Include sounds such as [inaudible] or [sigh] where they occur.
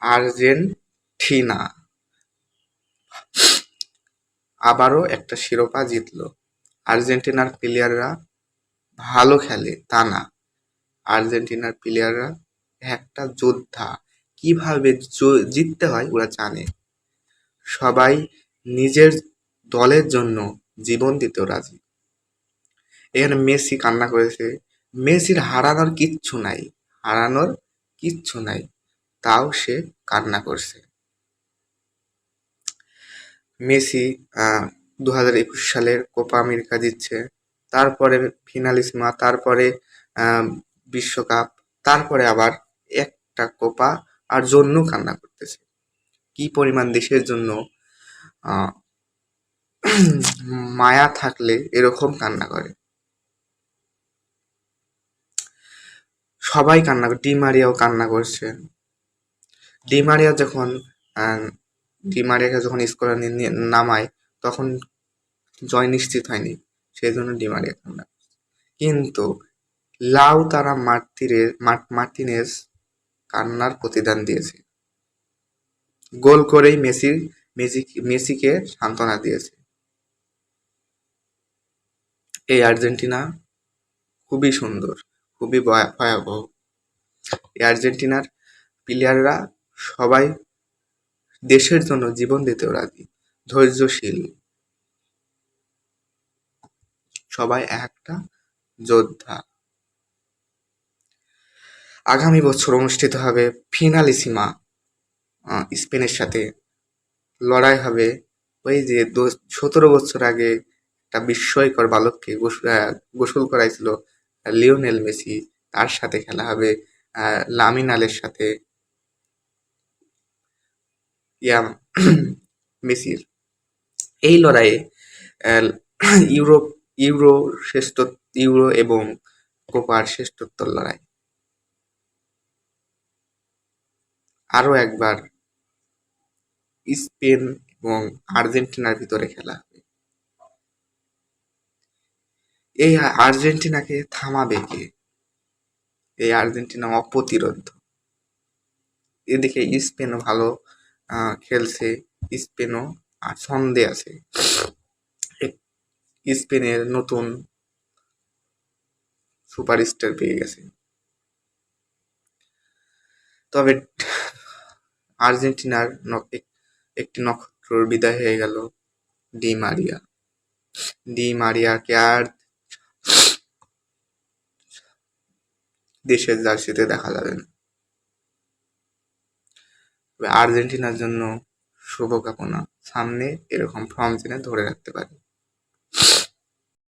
Argentina. আবারও একটা শিরোপা জিতলো। আর্জেন্টিনার প্লেয়াররা ভালো খেলে, তা না। আর্জেন্টিনার প্লেয়াররা একটা যোদ্ধা। কীভাবে জিততে হয় ওরা জানে। সবাই নিজের দলের জন্য জীবন দিতেও রাজি। এখানে মেসি কান্না করেছে। মেসির হারানোর কিচ্ছু নাই। হারানোর কিচ্ছু নাই। তাও সে কান্না করছে। মেসি দু হাজার একুশ সালের কোপা আমেরিকা জিতছে। তারপরে ফিনালিসমা, তারপরে বিশ্বকাপ, তারপরে আবার একটা কোপা আর জন্য কান্না করতেছে। কি পরিমাণ দেশের জন্য মায়া থাকলে এরকম কান্না করে। সবাই কান্না করে ডিমারিয়াও কান্না করছে। ডিমারিয়া যখন ডিমারিয়াকে যখন স্কোর নামায়, তখন জয় নিশ্চিত হয়নি। সেই জন্য ডিমারিয়া কান্না। কিন্তু লাউ তারা মার্তিরে মার্ট- মার্টিনেজ কান্নার প্রতিদান দিয়েছে। গোল করেই মেসি মেসি, মেসিকে সান্ত্বনা দিয়েছে। এই আর্জেন্টিনা খুবই সুন্দর, খুবই ভয়া- ভয়াবহ। এই আর্জেন্টিনার প্লেয়াররা সবাই দেশের জন্য জীবন দিতেও রাজি, ধৈর্যশীল। সবাই একটা যোদ্ধা। আগামী বছর অনুষ্ঠিত হবে ফিনালিসিমা স্পেনের সাথে। লড়াই হবে ওই যে সতেরো বছর আগে একটা বিস্ময়কর বালককে গোসল করাইছিল লিওনেল মেসি। তার সাথে খেলা হবে লামিনালের সাথে। ইয়া [clears throat] মেসির এই লড়াইয়ে ইউরোপ, ইউরো শ্রেষ্ঠ ইউরো এবং কোপার শ্রেষ্ঠত্বর লড়াই। আরও একবার, স্পেন এবং আর্জেন্টিনার ভিতরে খেলা হবে। এই আর্জেন্টিনাকে থামাবে কে? এই আর্জেন্টিনা অপ্রতিরোধ। এদিকে স্পেনও ভালো খেলছে স্পেনও ছন্দে আছে। স্পেনের নতুন সুপারস্টার পেয়ে গেছে। তবে আর্জেন্টিনার একটি নক্ষত্রর বিদায় হয়ে গেল ডি মারিয়া। ডি মারিয়াকে আর দেশের জার্সিতে দেখা যাবে না। আর্জেন্টিনার জন্য শুভকামনা। সামনে এরকম ফর্ম যেন ধরে রাখতে পারে।